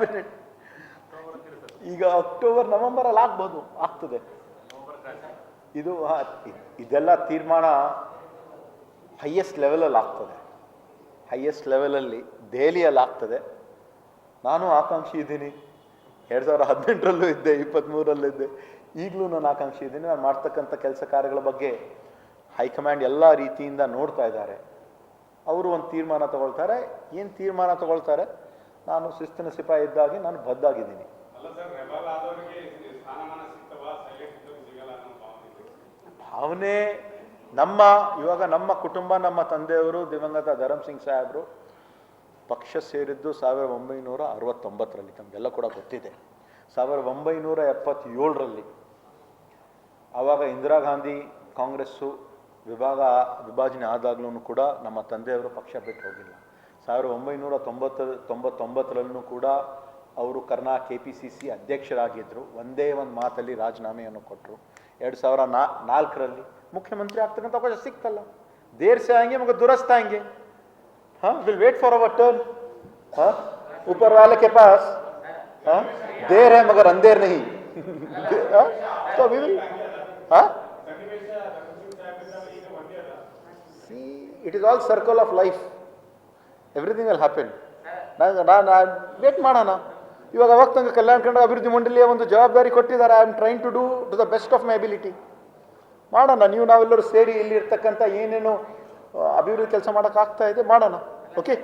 Cabinet ಈಗ October ನವೆಂಬರಲ್ಲಿ ಆಗ್ಬೋದು, ಆಗ್ತದೆ. ಇದು ಇದೆಲ್ಲ ತೀರ್ಮಾನ ಹೈಯೆಸ್ಟ್ ಲೆವೆಲಲ್ಲಿ ಆಗ್ತದೆ. ಹೈಯೆಸ್ಟ್ ಲೆವೆಲಲ್ಲಿ ದೆಹಲಿಯಲ್ಲಿ ಆಗ್ತದೆ. ನಾನು ಆಕಾಂಕ್ಷಿ ಇದ್ದೀನಿ. ಎರಡು ಸಾವಿರದ ಹದಿನೆಂಟರಲ್ಲೂ ಇದ್ದೆ ಇಪ್ಪತ್ತ್ಮೂರಲ್ಲೂ ಇದ್ದೆ. ಈಗಲೂ ನಾನು ಆಕಾಂಕ್ಷಿ ಇದ್ದೀನಿ. ನಾನು ಮಾಡ್ತಕ್ಕಂಥ ಕೆಲಸ ಕಾರ್ಯಗಳ ಬಗ್ಗೆ ಹೈಕಮಾಂಡ್ ಎಲ್ಲ ರೀತಿಯಿಂದ ನೋಡ್ತಾ ಇದ್ದಾರೆ. ಅವರು ಒಂದು ತೀರ್ಮಾನ ತಗೊಳ್ತಾರೆ. ಏನು ತೀರ್ಮಾನ ತಗೊಳ್ತಾರೆ? ನಾನು ಶಿಸ್ತಿನ ಸಿಪಾಯಿ ಇದ್ದಾಗಿ ನಾನು ಬದ್ದಾಗಿದ್ದೀನಿ ಭಾವನೆ ನಮ್ಮ ಇವಾಗ ನಮ್ಮ ಕುಟುಂಬ ನಮ್ಮ ತಂದೆಯವರು ದಿವಂಗತ ಧರಮ್ ಸಿಂಗ್ ಸಾಹೇಬರು ಪಕ್ಷ ಸೇರಿದ್ದು ಸಾವಿರದ ಒಂಬೈನೂರ ಅರವತ್ತೊಂಬತ್ತರಲ್ಲಿ ತಮಗೆಲ್ಲ ಕೂಡ ಗೊತ್ತಿದೆ. ಸಾವಿರದ ಒಂಬೈನೂರ ಎಪ್ಪತ್ತೇಳರಲ್ಲಿ ಆವಾಗ ಇಂದಿರಾ ಗಾಂಧಿ ಕಾಂಗ್ರೆಸ್ಸು ವಿಭಾಗ ವಿಭಾಜನೆ ಆದಾಗಲೂ ಕೂಡ ನಮ್ಮ ತಂದೆಯವರು ಪಕ್ಷ ಬಿಟ್ಟು ಹೋಗಿಲ್ಲ. ಸಾವಿರದ ಒಂಬೈನೂರ ತೊಂಬತ್ತ, ತೊಂಬತ್ತೊಂಬತ್ತರಲ್ಲೂ ಕೂಡ ಅವರು ಕರ್ನಾ ಕೆ ಪಿ ಸಿ ಸಿ ಅಧ್ಯಕ್ಷರಾಗಿದ್ದರು ಒಂದೇ ಒಂದು ಮಾತಲ್ಲಿ ರಾಜೀನಾಮೆಯನ್ನು ಕೊಟ್ಟರು ಎರಡು ಸಾವಿರ ನಾ, ನಾಲ್ಕರಲ್ಲಿ ಮುಖ್ಯಮಂತ್ರಿ ಆಗ್ತಕ್ಕಂಥ ಅವಕಾಶ ಸಿಕ್ತಲ್ಲ. ದೇರ್ಸೆ ಹಂಗೆ, ಮಗ ದುರಸ್ತ ಹಂಗೆ. ಹಾಂ? Will wait for our turn ಹಾಂ? ಉಪರ್ ವಾಲಕ್ಕೆ ಪಾಸ್ ಹಾಂ? ದೇರ್ ಹೇ है मगर ನಹಿ. ಹಾಂ? It is all circle of life Everything will happen ನಾನು ನಾನು ವೇಟ್ ಮಾಡೋಣ. ಇವಾಗ ಅವಾಗ ತನಕ ಕಲ್ಯಾಣ ಕಂಡ ಅಭಿವೃದ್ಧಿ ಮಂಡಳಿಯ ಒಂದು ಜವಾಬ್ದಾರಿ ಕೊಟ್ಟಿದ್ದಾರೆ. I am trying to do to the best of my ability ಮಾಡೋಣ, ನೀವು ನಾವೆಲ್ಲರೂ ಸೇರಿ ಇಲ್ಲಿ ಇರ್ತಕ್ಕಂಥ ಏನೇನು ಅಭಿವೃದ್ಧಿ ಕೆಲಸ ಮಾಡೋಕ್ಕಾಗ್ತಾ ಇದೆ, ಮಾಡೋಣ. ಓಕೆ